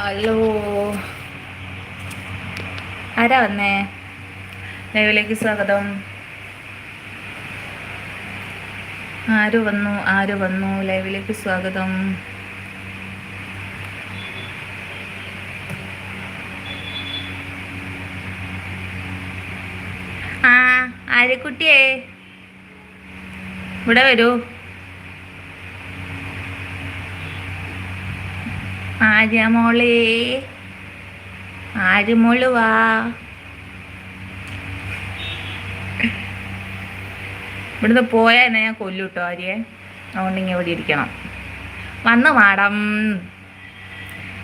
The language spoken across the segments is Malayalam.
ഹലോ. ആരാ വന്നേ? ലൈവിലേക്ക് സ്വാഗതം. ആര് വന്നു? ആര് വന്നു? ലൈവിലേക്ക് സ്വാഗതം. ആ ആര്യക്കുട്ടിയേ. ഇവിടെ വരൂ. ആര്യമോളെ? ആര്യമോൾ വാ ഇവിടുന്ന് പോയാൽ ഞാൻ കൊല്ലു കേട്ടോ ആര്യെ? അതുകൊണ്ട് ഇങ്ങനെ ഇവിടെ ഇരിക്കണം. വന്ന് മാടം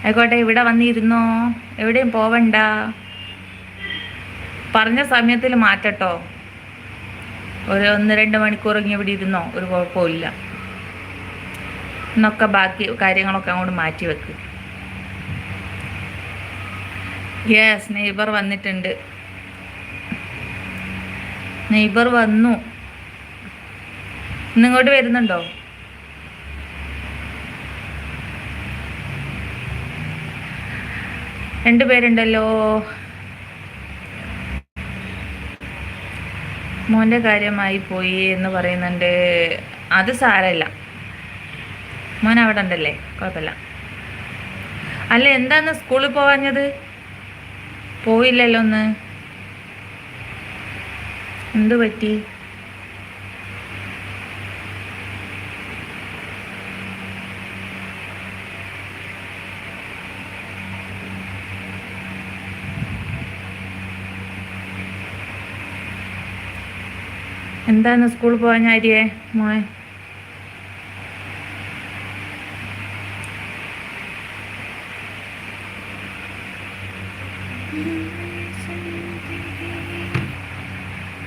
ആയിക്കോട്ടെ ഇവിടെ വന്നിരുന്നോ? എവിടെയും പോവണ്ട. പറഞ്ഞ സമയത്തിൽ മാറ്റട്ടോ. ഒരു ഒന്ന് രണ്ട് മണിക്കൂർ ഇങ്ങനെ ഇവിടെ ഇരുന്നോ? ഒരു കുഴപ്പമില്ല എന്നൊക്കെ ബാക്കി കാര്യങ്ങളൊക്കെ അങ്ങോട്ട് മാറ്റി വെക്ക്. യെസ് നെയ്ബർ വന്നിട്ടുണ്ട്. നെയ്ബർ വന്നു. ഇന്നിങ്ങോട്ട് വരുന്നുണ്ടോ? രണ്ടുപേരുണ്ടല്ലോ മോന്റെ കാര്യമായി പോയി എന്ന് പറയുന്നുണ്ട്. അത് സാരമില്ല. മോൻ അവിടെ ഉണ്ടല്ലേ? കുഴപ്പമില്ല. അല്ല എന്താന്ന് സ്കൂളിൽ പോവാഞ്ഞത്? പോയില്ലല്ലോ ഒന്ന്. എന്തു പറ്റി? എന്താന്ന് സ്കൂളിൽ പോകാൻ ആര്യേ മോൻ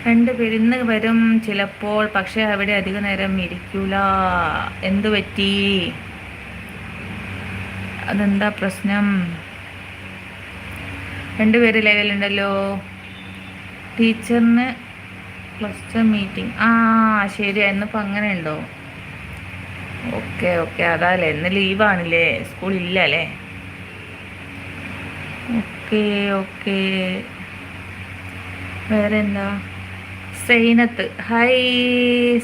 രണ്ടുപേര് ഇന്ന് വരും ചിലപ്പോൾ പക്ഷേ അവിടെ അധിക നേരം ഇരിക്കൂല. എന്തു പറ്റി? അതെന്താ പ്രശ്നം? രണ്ടുപേര് ലെവലുണ്ടല്ലോ. ടീച്ചറിന് ക്ലസ്റ്റർ മീറ്റിംഗ്. ആ ശരി ഇന്നിപ്പോൾ അങ്ങനെ ഉണ്ടോ ഓക്കെ ഓക്കെ അതാല്ലേ ഇന്ന് ലീവാണില്ലേ സ്കൂളില്ല അല്ലേ ഓക്കെ ഓക്കെ. വേറെ എന്താ സൈനത്ത്. ഹായ്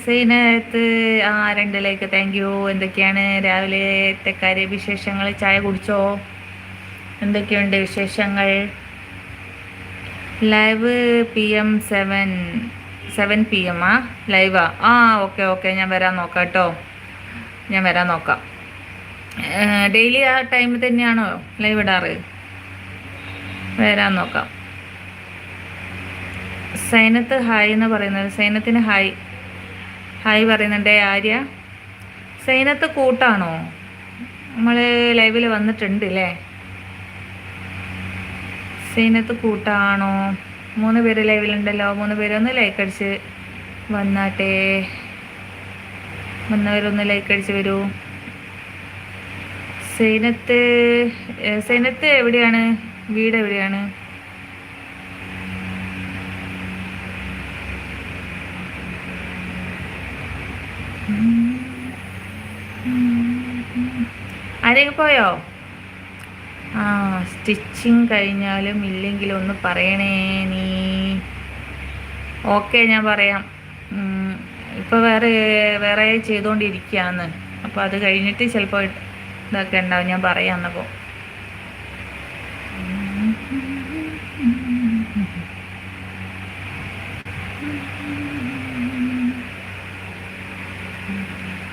സൈനത്ത്. ആ രണ്ടിലേക്ക്. താങ്ക് യു എന്തൊക്കെയാണ് രാവിലത്തെ കാര്യ വിശേഷങ്ങൾ? ചായ കുടിച്ചോ? എന്തൊക്കെയുണ്ട് വിശേഷങ്ങൾ? Live PM seven seven PM P M ആ? ലൈവാ ആ ഓക്കെ ഓക്കെ. ഞാൻ വരാൻ നോക്കാം കേട്ടോ ഞാൻ വരാൻ നോക്കാം. ഡെയിലി ആ ടൈമിൽ തന്നെയാണോ ലൈവ് ഇടാറ്? വരാൻ നോക്കാം. സൈനത്ത് ഹായ് എന്ന് പറയുന്നത് സൈനത്തിന് ഹായ്. ഹായ് പറയുന്നുണ്ടേ ആര്യ? സൈനത്ത് കൂട്ടാണോ? നമ്മൾ ലൈവിൽ വന്നിട്ടുണ്ട് അല്ലേ സൈനത്ത് കൂട്ടാണോ? മൂന്ന് പേര് ലൈവിലുണ്ടല്ലോ മൂന്ന് പേരൊന്ന് ലൈക്ക് അടിച്ച് വന്നാട്ടെ. വന്നവരൊന്ന് ലൈക്ക് അടിച്ച് വരൂ. സൈനത്ത് സൈനത്ത് എവിടെയാണ്? വീട് എവിടെയാണ്? ആരെങ്കിലും പോയോ? ആ സ്റ്റിച്ചിങ് കഴിഞ്ഞാലും ഇല്ലെങ്കിലും ഒന്ന് പറയണേ നീ. ഓക്കെ ഞാൻ പറയാം. ഇപ്പം വേറെ വേറെ ചെയ്തുകൊണ്ടിരിക്കുകയാണ് അപ്പോൾ അത് കഴിഞ്ഞിട്ട് ചിലപ്പോൾ ഇതൊക്കെ ഉണ്ടാവും ഞാൻ പറയാം എന്നപ്പോൾ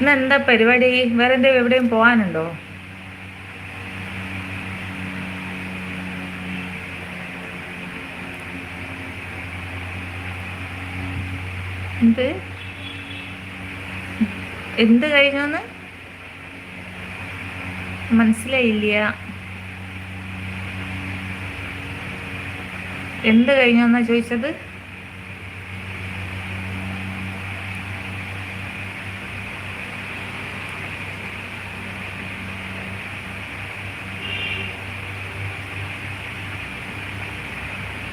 ഇന്ന് എന്താ പരിപാടി? വേറെ എന്താ എവിടെയും പോകാനുണ്ടോ എന്ത്? എന്ത് കഴിഞ്ഞോന്ന്? മനസ്സിലായില്ല. എന്ത് കഴിഞ്ഞോന്നാ ചോദിച്ചത്?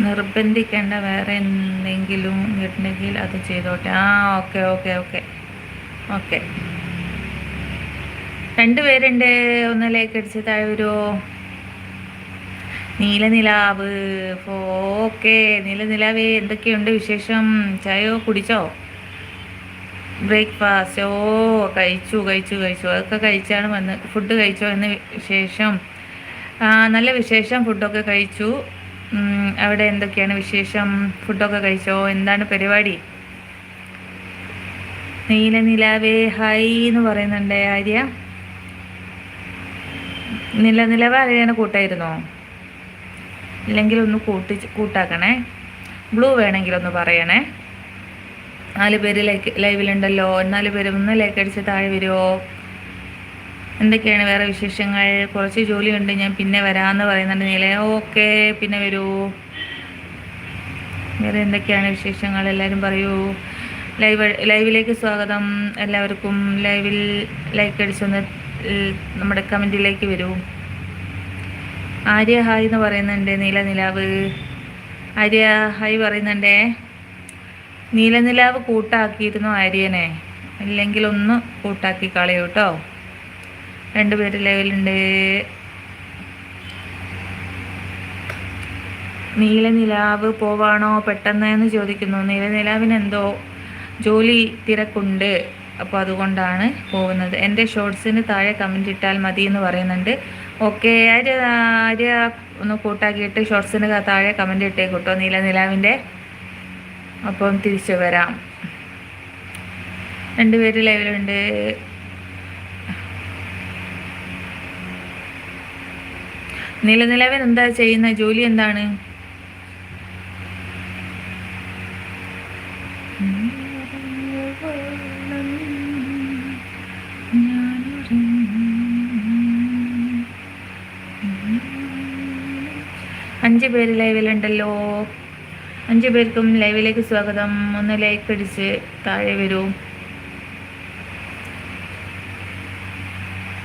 നിർബന്ധിക്കേണ്ട വേറെ എന്തെങ്കിലും ഉണ്ടെങ്കിൽ അത് ചെയ്തോട്ടെ. ആ ഓക്കെ ഓക്കെ ഓക്കെ. ഓക്കെ. രണ്ടുപേരുണ്ട് ഒന്ന് ലൈക്ക് അടിച്ച് താഴെ നീലനിലാവ് ഓക്കെ. നീലനിലാവേ എന്തൊക്കെയുണ്ട് വിശേഷം? ചായയോ കുടിച്ചോ? ബ്രേക്ക്ഫാസ്റ്റ്. ഓ കഴിച്ചു കഴിച്ചു കഴിച്ചു. അതൊക്കെ കഴിച്ചാണ് വന്ന് ഫുഡ് കഴിച്ചോ എന്ന് വിശേഷം. നല്ല വിശേഷം. ഫുഡൊക്കെ കഴിച്ചു. അവിടെ എന്തൊക്കെയാണ് വിശേഷം? ഫുഡൊക്കെ കഴിച്ചോ? എന്താണ് പരിപാടി? നീലനിലാവേ ഹായ് എന്ന് പറയുന്നുണ്ട് ആര്യ? നില നിലവ ആരെയാണ് കൂട്ടായിരുന്നോ? ഇല്ലെങ്കിൽ ഒന്ന് കൂട്ടി കൂട്ടാക്കണേ. ബ്ലൂ വേണമെങ്കിൽ ഒന്ന് പറയണേ. നാല് പേര് ലൈക്ക് ലൈവിലുണ്ടല്ലോ. നാല് പേര് ഒന്ന് ലൈക്ക് അടിച്ച് താഴെ വരുമോ എന്തൊക്കെയാണ് വേറെ വിശേഷങ്ങൾ? കുറച്ച് ജോലിയുണ്ട് ഞാൻ പിന്നെ വരാമെന്ന് പറയുന്നുണ്ട് നീല ഓക്കെ പിന്നെ വരൂ. വേറെ എന്തൊക്കെയാണ് വിശേഷങ്ങൾ? എല്ലാവരും പറയൂ. ലൈവ് ലൈവിലേക്ക് സ്വാഗതം. എല്ലാവർക്കും ലൈവിൽ ലൈക്ക് അടിച്ചൊന്ന് നമ്മുടെ കമന്റിലേക്ക് വരൂ. ആര്യ ഹായ് എന്ന് പറയുന്നുണ്ട് നീല നിലാവ്. ആര്യ ഹായ് പറയുന്നുണ്ടേ. നീലനിലാവ് കൂട്ടാക്കിയിരുന്നു ആര്യനെ? അല്ലെങ്കിൽ ഒന്ന് കൂട്ടാക്കി കളയൂ കേട്ടോ രണ്ടുപേര് ലെവലുണ്ട്. നീലനിലാവ് പോവാണോ പെട്ടെന്ന് എന്ന് ചോദിക്കുന്നു. നീലനിലാവിന് എന്തോ ജോലി തിരക്കുണ്ട്. അപ്പോൾ അതുകൊണ്ടാണ് പോകുന്നത്. എന്റെ ഷോർട്സിന് താഴെ കമന്റ് ഇട്ടാൽ മതി എന്ന് പറയുന്നുണ്ട്. ഓക്കെ ആര്യ ആര്യ ഒന്ന് കൂട്ടാക്കിയിട്ട് ഷോർട്സിന് താഴെ കമന്റ് ഇട്ടേ കൂട്ടോ നീലനിലാവിന്റെ. അപ്പം തിരിച്ചു വരാം. രണ്ടുപേര് ലൈവിലുണ്ട്. നിലനിലവൻ എന്താ ചെയ്യുന്ന ജോലി എന്താണ്? അഞ്ച് പേര് ലൈവിലുണ്ടല്ലോ. അഞ്ച് പേർക്കും ലൈവിലേക്ക് സ്വാഗതം. ഒന്ന് ലൈക്ക് അടിച്ച് താഴെ വരൂ.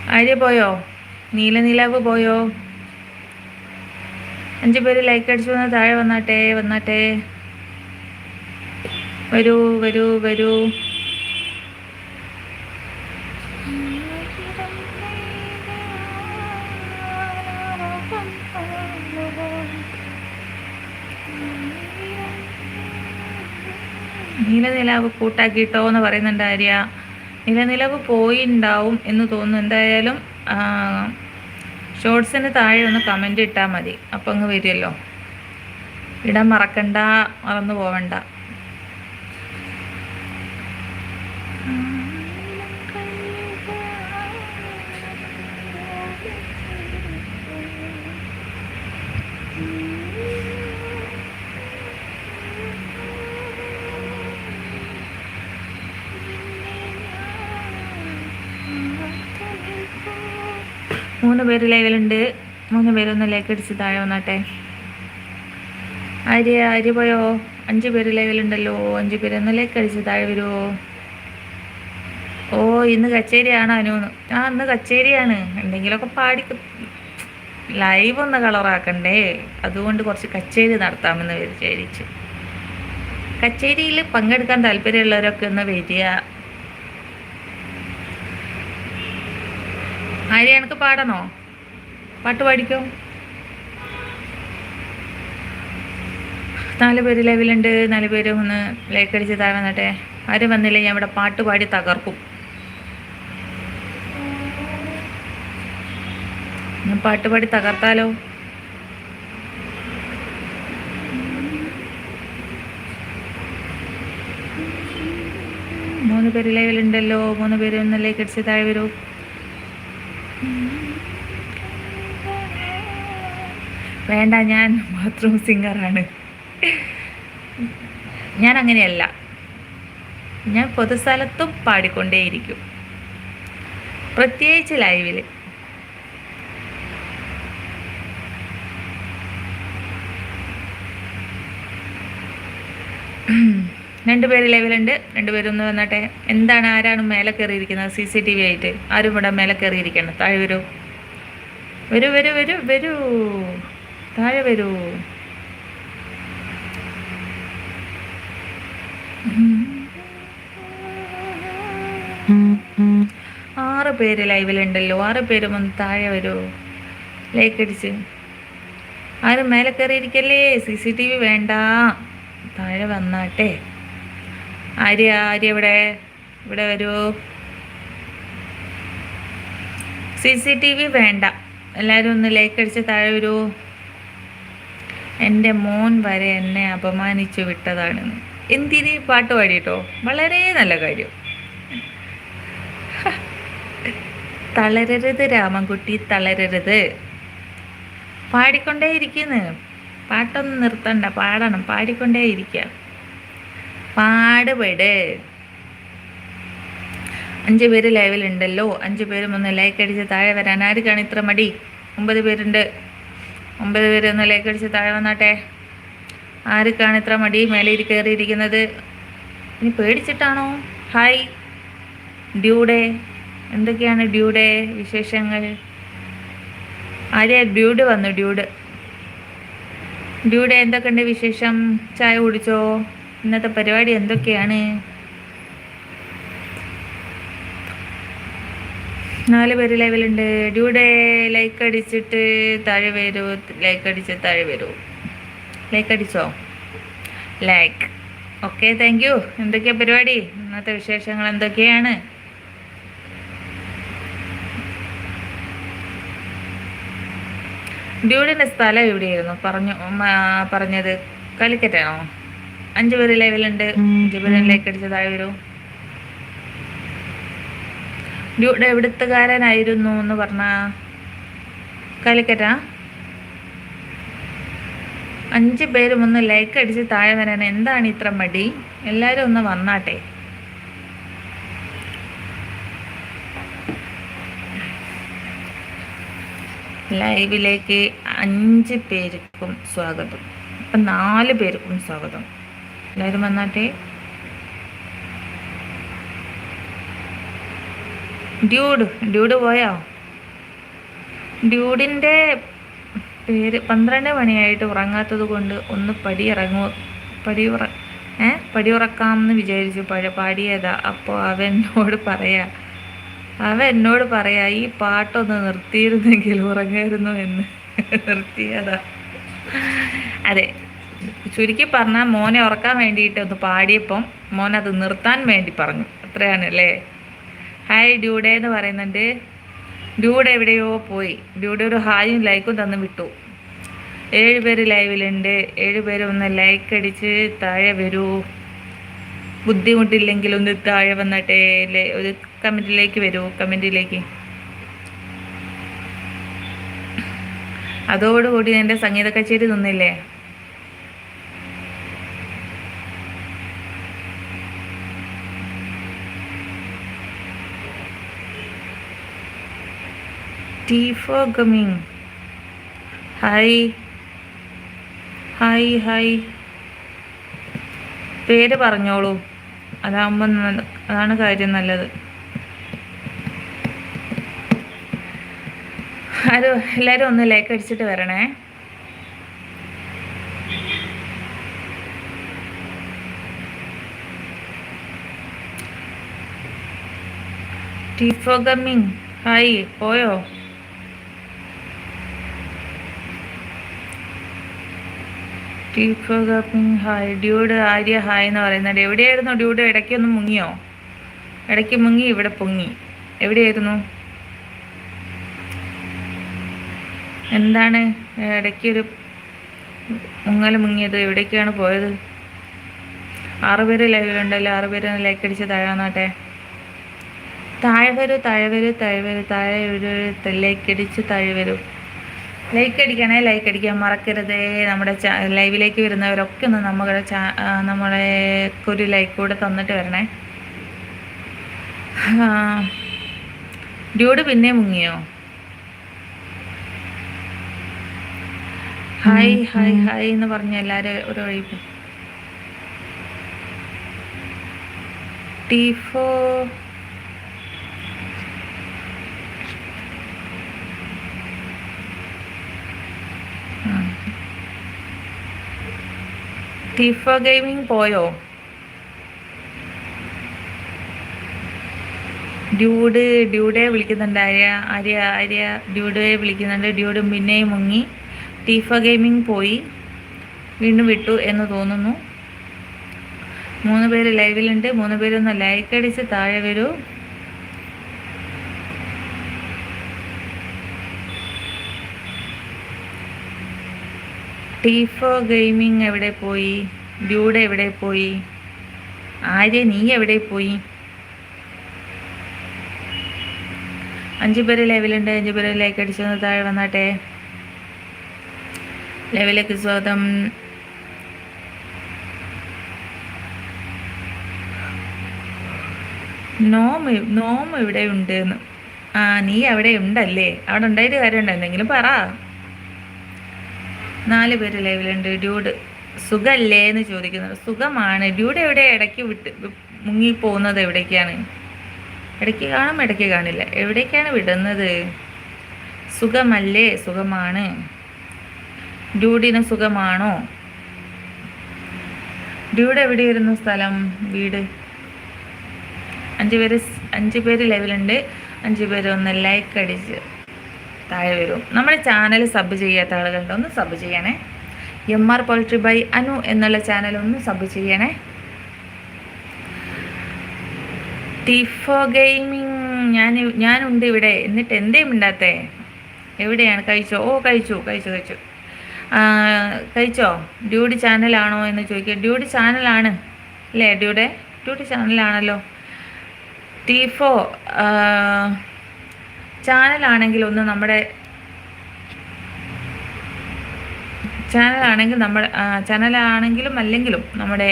ആര്യ പോയോ? നീലനിലാവ് പോയോ? അഞ്ച് പേര് ലൈക്ക് അടിച്ചു വന്ന് താഴെ വന്നാട്ടെ വന്നാട്ടെ. വരൂ വരൂ വരൂ. നീലനിലാവ് കൂട്ടാക്കിയിട്ടോ എന്ന് പറയുന്നുണ്ട് ആര്യ. നിലനിലവ് പോയിണ്ടാവും എന്ന് തോന്നുന്നു. എന്തായാലും ഷോർട്സിന് താഴെ ഒന്ന് കമന്റ് ഇട്ടാൽ മതി. അപ്പം അങ്ങ് വരുമല്ലോ ഇടാൻ മറക്കണ്ട മറന്നു പോവണ്ട. മൂന്ന് പേര് ലൈവിലുണ്ട്. മൂന്ന് പേരൊന്ന് ലൈക്ക് അടിച്ച് താഴെ വന്നാട്ടെ. ആര്യ ആര്യ പോയോ? അഞ്ച് പേര് ലൈവിലുണ്ടല്ലോ. അഞ്ച് പേര് ഒന്ന് ലൈക്ക് അടിച്ച് താഴെ വരുമോ ഓ ഇന്ന് കച്ചേരിയാണോ അനുന്ന് ആ ഇന്ന് കച്ചേരിയാണ്. എന്തെങ്കിലുമൊക്കെ പാടി ലൈവ് ഒന്ന് കളറാക്കണ്ടേ അതുകൊണ്ട് കുറച്ച് കച്ചേരി നടത്താമെന്ന് വിചാരിച്ചു. കച്ചേരിയിൽ പങ്കെടുക്കാൻ താല്പര്യമുള്ളവരൊക്കെ ഒന്ന് വരിക. ആര്യ എനിക്ക് പാടണോ? പാട്ട് പാടിക്കോ? നാല് പേര് ലൈവിലുണ്ട്. നാല് പേര് ഒന്ന് ലൈക്ക് അടിച്ച് താഴെ ആരും വന്നില്ല. ഞാൻ ഇവിടെ പാട്ട് പാടി തകർക്കും. ഞാൻ പാട്ട് പാടി തകർത്താലോ? മൂന്ന് പേര് ലൈവിലുണ്ടല്ലോ. മൂന്ന് പേര് ഒന്ന് ലൈക്ക് അടിച്ച് താഴെ വരൂ. വേണ്ട ഞാൻ ബാത്റൂം സിംഗറാണ് ഞാൻ അങ്ങനെയല്ല. ഞാൻ പൊതുസ്ഥലത്തും പാടിക്കൊണ്ടേയിരിക്കും. പ്രത്യേകിച്ച് ലൈവിൽ രണ്ടുപേര് ലെവലുണ്ട്. രണ്ടുപേരും ഒന്ന് വന്നട്ടെ. എന്താണ് ആരാണ് മേലെ കയറിയിരിക്കുന്നത്? സി സി ടി വി ആയിട്ട്. ആരും ഇവിടെ മേലെ കയറിയിരിക്കണം താഴെ വരൂ. വരൂ വരൂ വരൂ വരൂ. താഴെ വരൂ. ആറ് പേര് ലൈവിലുണ്ടല്ലോ. ആറ് പേരും ഒന്ന് താഴെ വരൂ. ലൈക്ക് അടിച്ച്. ആരും മേലെ കയറിയിരിക്കല്ലേ? സി സി ടി വി വേണ്ട. താഴെ വന്നാട്ടെ. ആര്യ ആര്യ ഇവിടെ ഇവിടെ വരൂ. സി സി ടി വി വേണ്ട. എല്ലാവരും ഒന്ന് ലൈക്ക് അടിച്ച് താഴെ വരൂ. എന്റെ മോൻ വരെ എന്നെ അപമാനിച്ചു വിട്ടതാണ് എന്തിന് പാട്ട് പാടിയിട്ടോ? വളരെ നല്ല കാര്യം. തളരരുത് രാമൻകുട്ടി തളരരുത്. പാടിക്കൊണ്ടേ ഇരിക്കുന്നു. പാട്ടൊന്നും നിർത്തണ്ട. പാടണം. പാടിക്കൊണ്ടേ ഇരിക്കുക പാടുപെട്. അഞ്ച് പേര് ലൈവിലുണ്ടല്ലോ. അഞ്ച് പേരും ഒന്ന് ലൈക്ക് അടിച്ച് താഴെ വരാൻ ആർക്കാണ് ഇത്ര മടി? ഒമ്പത് പേരുണ്ട്. ഒമ്പത് പേര് ഒന്ന് ലൈക്ക് അടിച്ച് താഴെ വന്നാട്ടെ. ആർക്കാണ് ഇത്ര മടി? മേലെ കയറിയിരിക്കുന്നത്. ഇനി പേടിച്ചിട്ടാണോ? ഹായ് ഡ്യൂഡേ. എന്തൊക്കെയാണ് ഡ്യൂഡേ വിശേഷങ്ങൾ? ആര്യ ഡ്യൂഡ് വന്നു? ഡ്യൂഡ്. ഡ്യൂഡേ എന്തൊക്കെയുണ്ട് വിശേഷം? ചായ കുടിച്ചോ? ഇന്നത്തെ പരിപാടി എന്തൊക്കെയാണ്? നാല് പേര് ലൈവിലുണ്ട്. ഡ്യൂഡേ ലൈക്ക് അടിച്ചിട്ട് താഴെ വരൂ. ലൈക്ക് അടിച്ച് താഴെ വരൂ. ലൈക്ക് അടിച്ചോ ലൈക്ക്. Okay thank U. എന്തൊക്കെയാ പരിപാടി? ഇന്നത്തെ വിശേഷങ്ങൾ എന്തൊക്കെയാണ്? ഡ്യൂഡിന്റെ സ്ഥലം എവിടെയായിരുന്നു? പറഞ്ഞു പറഞ്ഞത്. കാലിക്കറ്റാണോ? അഞ്ച് പേര് ലൈവിലുണ്ട് അഞ്ചു പേരിലേക്ക് ലൈക്ക് അടിച്ച് താഴെ വരൂ ഡ്യൂഡ് എവിടുത്തുകാരനായിരുന്നു എന്ന് പറഞ്ഞ? കാലിക്കറ്റാ? അഞ്ച് പേരും ഒന്ന് ലൈക്ക് അടിച്ച് താഴെ വരാൻ എന്താണ് ഇത്ര മടി? എല്ലാവരും ഒന്ന് വന്നാട്ടെ. ലൈവിലേക്ക് അഞ്ച് പേർക്കും സ്വാഗതം. അപ്പം നാല് പേർക്കും സ്വാഗതം. എല്ലാവരും വന്നാട്ടെ. ഡ്യൂഡ് ഡ്യൂഡ് പോയോ? ഡ്യൂഡിന്റെ പേര് പന്ത്രണ്ട് മണിയായിട്ട് ഉറങ്ങാത്തത് കൊണ്ട് ഒന്ന് പടി ഇറങ്ങൂ പടി ഉറ ഏ പടി ഉറക്കാമെന്ന് വിചാരിച്ചു. പഴ പാടിയതാ. അപ്പോൾ അവൻ എന്നോട് പറയാ അവൻ എന്നോട് പറയാ ഈ പാട്ടൊന്ന് നിർത്തിയിരുന്നെങ്കിൽ ഉറങ്ങായിരുന്നു എന്ന്. നിർത്തിയതാ. അതെ ചുരുക്കി പറഞ്ഞാൽ മോനെ ഉറക്കാൻ വേണ്ടിയിട്ട് ഒന്ന് പാടിയപ്പം മോൻ അത് നിർത്താൻ വേണ്ടി പറഞ്ഞു. അത്രയാണ് അല്ലേ ഹായ് ഡ്യൂഡേ എന്ന് പറയുന്നുണ്ട്. ഡ്യൂഡ് എവിടെയോ പോയി. ഡ്യൂഡ് ഒരു ഹായും ലൈക്കും തന്നു വിട്ടു. ഏഴ് പേര് ലൈവിലുണ്ട് ഏഴ് ഒന്ന് ലൈക്ക് അടിച്ച് താഴെ വരൂ. ബുദ്ധിമുട്ടില്ലെങ്കിൽ ഒന്ന് താഴെ വന്നട്ടെ ഒരു കമന്റിലേക്ക് വരൂ. കമന്റിലേക്ക് അതോടുകൂടി എന്റെ സംഗീത കച്ചേരി നിന്നില്ലേ? T four hi hi hi പേര് പറഞ്ഞോളൂ. അതാകുമ്പോൾ അതാണ് കാര്യം നല്ലത്. ആരും എല്ലാവരും ഒന്ന് ലൈക്ക് അടിച്ചിട്ട് വരണേ. ടി ഫോർ ഹായ് പോയോ T four gaming hi dude Arya hi എന്ന് പറയുന്നുണ്ട്. എവിടെയായിരുന്നു ഡ്യൂഡ് ഇടയ്ക്കൊന്ന് മുങ്ങിയോ? ഇടയ്ക്ക് മുങ്ങി ഇവിടെ പൊങ്ങി. എവിടെയായിരുന്നു? എന്താണ് ഇടയ്ക്കൊരു മുങ്ങൽ മുങ്ങിയത്? എവിടേക്കാണ് പോയത്? ആറുപേര് ലൈവിലുണ്ടല്ലോ ആറുപേര് ലൈക്ക് അടിച്ച് താഴാന്നാട്ടെ താഴെ വരൂ താഴെ വരൂ താഴെ വരൂ. താഴെ ഒരു ലൈക്ക് അടിച്ച് താഴെ വരൂ. ലൈക്ക് അടിക്കണേ ലൈക്ക് അടിക്കാൻ മറക്കരുതേ. നമ്മുടെ ലൈവിലേക്ക് വരുന്നവരൊക്കെ ഒന്ന് നമ്മുടെ നമ്മളെ ഒരു ലൈക്ക് കൂടെ തന്നിട്ട് വരണേ. ഡ്യൂഡ് പിന്നെ മുങ്ങിയോ? ഹായ് ഹായ് ഹായ് എന്ന് പറഞ്ഞ എല്ലാവരും ഒരു വഴി ടീഫോ ടിഫ ഗെയിമിംഗ് പോയോ ഡ്യൂഡ് ഡ്യൂഡേ വിളിക്കുന്നുണ്ട്. ആര്യ ആര്യ ആര്യ ഡ്യൂഡെ വിളിക്കുന്നുണ്ട്. ഡ്യൂഡ് പിന്നെ മുങ്ങി. ടിഫ ഗെയിമിംഗ് പോയി. വീണ്ടും വിട്ടു എന്ന് തോന്നുന്നു. മൂന്ന് പേര് ലൈവിലുണ്ട് മൂന്ന് പേരൊന്ന് ലൈക്ക് അടിച്ച് താഴെ വരൂ. ടീഫോ ഗെയിമിംഗ് എവിടെ പോയി? ഡ്യൂഡ് എവിടെ പോയി? ആര്യ നീ എവിടെ പോയി? അഞ്ചുപേര് പേര് ലെവലുണ്ട് അഞ്ചു പേര് ലൈക്ക് അടിച്ചൊന്ന് താഴെ വന്നാട്ടെ. ലെവലൊക്കെ സ്വാഗതം. നോമ് നോം ഇവിടെ ഉണ്ട് ആ നീ അവിടെ ഉണ്ടല്ലേ? അവിടെ ഉണ്ടായിട്ട് കാര്യമുണ്ടോ? എന്തെങ്കിലും പറ. നാല് പേര് ലൈവിലുണ്ട്. ഡ്യൂഡ് സുഖല്ലേ എന്ന് ചോദിക്കുന്നത്. സുഖമാണ്. ഡ്യൂഡ് എവിടെ? ഇടയ്ക്ക് വിട്ട് മുങ്ങി പോകുന്നത് എവിടേക്കാണ്? ഇടയ്ക്ക് കാണും ഇടയ്ക്ക് കാണില്ല. എവിടേക്കാണ് വിടുന്നത്? സുഖമല്ലേ? സുഖമാണ്. ഡ്യൂഡിന് സുഖമാണോ? ഡ്യൂഡ് എവിടെയായിരുന്നു സ്ഥലം? വീട്? അഞ്ച് പേര് അഞ്ച് പേര് ലൈവിലുണ്ട്. അഞ്ച് പേര് ഒന്ന് ലൈക്ക് അടിച്ച് താഴെ വരും. നമ്മുടെ ചാനൽ സബ് ചെയ്യാത്ത ആളുകളുണ്ട്? ഒന്ന് സബ് ചെയ്യണേ. M R poultry by Anu എന്നുള്ള ചാനൽ ഒന്ന് സബ് ചെയ്യണേ. ടിഫോ ഗെയിമിങ് ഞാൻ ഞാനുണ്ട് ഇവിടെ. എന്നിട്ട് എന്തേ മിണ്ടാത്തേ? എവിടെയാണ്? കഴിച്ചോ? ഓ കഴിച്ചു കഴിച്ചു കഴിച്ചു. കഴിച്ചോ? ഡ്യൂഡി ചാനലാണോ എന്ന് ചോദിക്കുക ഡ്യൂഡി ചാനലാണ് അല്ലേ ഡ്യൂടെ ഡ്യൂഡി ചാനലാണല്ലോ ടീഫോ ചാനലാണെങ്കിൽ ഒന്ന് നമ്മുടെ ചാനലാണെങ്കിൽ നമ്മൾ ചാനലാണെങ്കിലും അല്ലെങ്കിലും നമ്മുടെ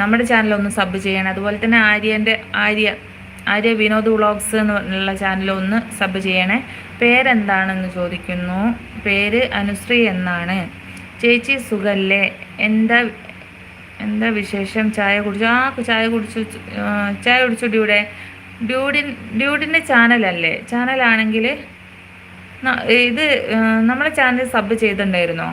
നമ്മുടെ ചാനൽ ഒന്ന് സബ് ചെയ്യണം. അതുപോലെ തന്നെ ആര്യന്റെ ആര്യ ആര്യ വിനോദ് വ്ളോഗ്സ് എന്നുള്ള ചാനൽ ഒന്ന് സബ് ചെയ്യണേ. പേരെന്താണെന്ന് ചോദിക്കുന്നു. പേര് അനുശ്രീ എന്നാണ്. ചേച്ചി സുഖല്ലേ? എന്താ എന്താ വിശേഷം? ചായ കുടിച്ചു? ആ ചായ കുടിച്ചു ചായ കുടിച്ചു ഡ്യൂടെ ഡ്യൂഡിൻ ഡ്യൂഡിന്റെ ചാനലല്ലേ? ചാനലാണെങ്കിൽ ഇത് നമ്മളെ ചാനൽ സബ് ചെയ്തിട്ടുണ്ടായിരുന്നോ?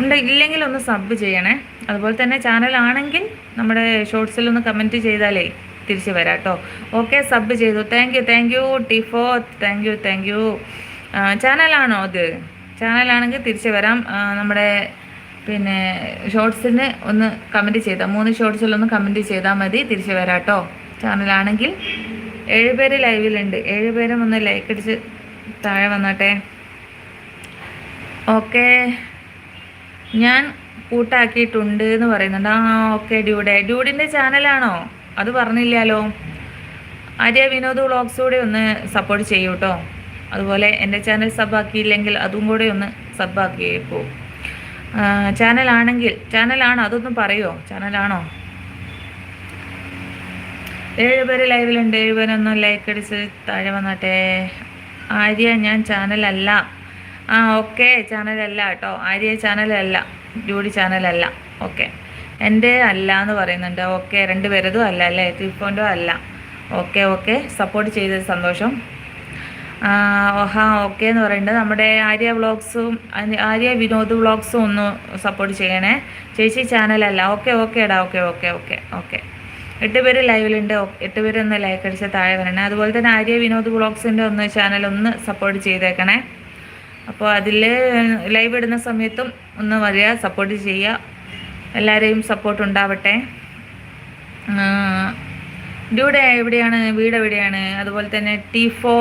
ഉണ്ട് ഇല്ലെങ്കിൽ ഒന്ന് സബ് ചെയ്യണേ. അതുപോലെ തന്നെ ചാനലാണെങ്കിൽ നമ്മുടെ ഷോർട്സിൽ ഒന്ന് കമന്റ് ചെയ്താലേ തിരിച്ച് വരാം കേട്ടോ ഓക്കെ സബ് ചെയ്തു. Thank you thank you T four thank you thank you ചാനലാണോ അത്? ചാനലാണെങ്കിൽ തിരിച്ച് വരാം. നമ്മുടെ പിന്നെ ഷോർട്സിന് ഒന്ന് കമന്റ് ചെയ്താൽ മൂന്ന് ഷോർട്സിലൊന്ന് കമന്റ് ചെയ്താൽ മതി. തിരിച്ചു വരാം കേട്ടോ ചാനലാണെങ്കിൽ ഏഴ് പേര് ലൈവിലുണ്ട് ഏഴ് പേരും ഒന്ന് ലൈക്ക് അടിച്ച് താഴെ വന്നാട്ടെ. ഓക്കെ ഞാൻ കൂട്ടാക്കിയിട്ടുണ്ട് എന്ന് പറയുന്നുണ്ട്. ആ ഓക്കെ ഡ്യൂഡെ ഡ്യൂഡിന്റെ ചാനലാണോ അത് പറഞ്ഞില്ലല്ലോ. ആര്യ വിനോദ് വ്ളോഗ്സ് കൂടെ ഒന്ന് സപ്പോർട്ട് ചെയ്യൂ കേട്ടോ അതുപോലെ എന്റെ ചാനൽ സബ്ബാക്കിയില്ലെങ്കിൽ അതും കൂടെ ഒന്ന് സബാക്കിയേക്കൂ ചാനലാണെങ്കിൽ ചാനലാണോ? അതൊന്നും പറയുമോ ചാനലാണോ? ഏഴ് പേര് ലൈവിലുണ്ട്. ഏഴുപേരൊന്നും പേരൊന്ന് ലൈക്ക് അടിച്ച് താഴെ വന്നാട്ടെ. ആര്യ ഞാൻ ചാനലല്ല. ആ ഓക്കെ ചാനലല്ല കേട്ടോ. ആര്യ ചാനലല്ല. ജൂഡി ചാനലല്ല. ഓക്കെ എന്റെ അല്ല എന്ന് പറയുന്നുണ്ട്. ഓക്കെ രണ്ട് പേരതും അല്ല അല്ലേ? ത്രീ പോയിന്റോ അല്ല. ഓക്കെ ഓക്കെ സപ്പോർട്ട് ചെയ്തത് സന്തോഷം. ഓഹാ ഓക്കെ എന്ന് പറയുന്നത് നമ്മുടെ ആര്യ വ്ളോഗ്സും ആര്യ വിനോദ് വ്ളോഗ്സും ഒന്ന് സപ്പോർട്ട് ചെയ്യണേ. ചേച്ചി ചാനലല്ല ഓക്കെ ഓക്കെ എടാ. Okay okay okay okay. എട്ട് പേര് ലൈവിലുണ്ട്. എട്ട് പേര് ഒന്ന് ലൈക്ക് അടിച്ച് താഴെ വരണേ. അതുപോലെ തന്നെ ആര്യ വിനോദ് വ്ളോഗ്സിന്റെ ഒന്ന് ചാനൽ ഒന്ന് സപ്പോർട്ട് ചെയ്തേക്കണേ. അപ്പോൾ അതിൽ ലൈവ് ഇടുന്ന സമയത്തും ഒന്ന് വരിക സപ്പോർട്ട് ചെയ്യുക. എല്ലാവരെയും സപ്പോർട്ട് ഉണ്ടാവട്ടെ. ഡ്യൂടെ എവിടെയാണ്? വീട് എവിടെയാണ്? അതുപോലെ തന്നെ ടിഫോ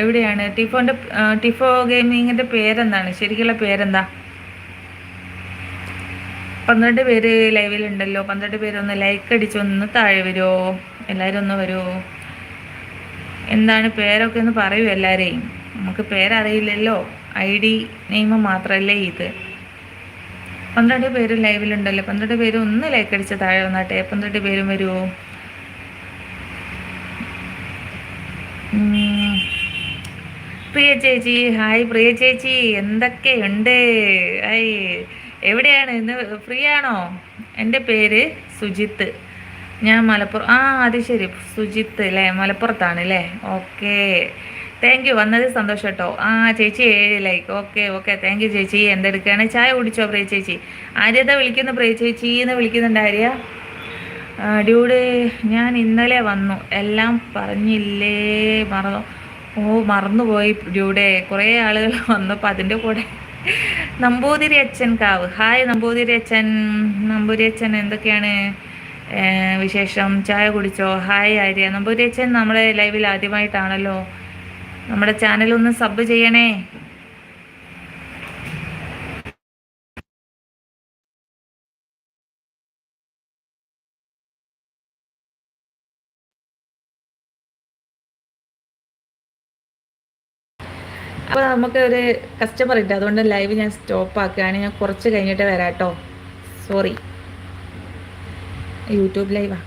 എവിടെയാണ്? ടിഫോന്റെ ടിഫോ ഗെയിമിങ്ങിന്റെ പേരെന്താണ്? ശരിക്കുള്ള പേരെന്താ? പന്ത്രണ്ട് പേര് ലൈവിലുണ്ടല്ലോ പന്ത്രണ്ട് പേര് ഒന്ന് ലൈക്ക് അടിച്ചൊന്ന് താഴെ വരുമോ എല്ലാവരും ഒന്ന് വരുമോ എന്താണ് പേരൊക്കെ ഒന്ന് പറയൂ എല്ലാവരെയും നമുക്ക് പേരറിയില്ലല്ലോ. ഐ ഡി നെയിം മാത്രമല്ലേ ഇത്. പന്ത്രണ്ട് പേര് ലൈവിലുണ്ടല്ലോ പന്ത്രണ്ട് പേര് ഒന്ന് ലൈക്ക് അടിച്ച് താഴെ വന്നാട്ടെ. പന്ത്രണ്ട് പേരും വരുമോ പ്രിയ ചേച്ചി ഹായ് പ്രിയ ചേച്ചി എന്തൊക്കെയുണ്ട് ഐ എവിടെയാണ് ഇന്ന്? ഫ്രീ ആണോ എന്റെ പേര് സുജിത്ത്. ഞാൻ മലപ്പുറം ആ അത് ശരി സുജിത്ത് അല്ലേ? മലപ്പുറത്താണ് അല്ലേ? ഓക്കെ. താങ്ക് യു വന്നത് സന്തോഷം കേട്ടോ. ആ ചേച്ചി ഏഴ് like okay okay. Thank you ചേച്ചി. എന്തെടുക്കുകയാണ്? ചായ കുടിച്ചോ പ്രിയ ചേച്ചി? ആര്യത വിളിക്കുന്നു പ്രിയ ചേച്ചി. എന്ന് വിളിക്കുന്നുണ്ട് ആര്യ? ഡ്യൂഡ് ഞാൻ ഇന്നലെ വന്നു. എല്ലാം പറഞ്ഞില്ലേ? മറന്നു. ഓ മറന്നുപോയി. ഡ്യൂഡേ കുറേ ആളുകൾ വന്നപ്പോൾ അതിന്റെ കൂടെ. നമ്പൂതിരി അച്ഛൻ കാവ്. ഹായ് നമ്പൂതിരി അച്ഛൻ. നമ്പൂതിരി അച്ഛൻ എന്തൊക്കെയാണ് വിശേഷം? ചായ കുടിച്ചോ? ഹായ് ആര്യ. നമ്പൂതിരി അച്ഛൻ നമ്മുടെ ലൈവിൽ ആദ്യമായിട്ടാണല്ലോ. നമ്മുടെ ഒന്ന് സബ് ചെയ്യണേ. നമുക്ക് ഒരു കസ്റ്റമർ ഉണ്ട്. അതുകൊണ്ട് ലൈവ് ഞാൻ സ്റ്റോപ്പ് ആക്കുകയാണ്. ഞാൻ കുറച്ച് കഴിഞ്ഞിട്ട് വരാം കേട്ടോ സോറി യൂട്യൂബ് ലൈവാ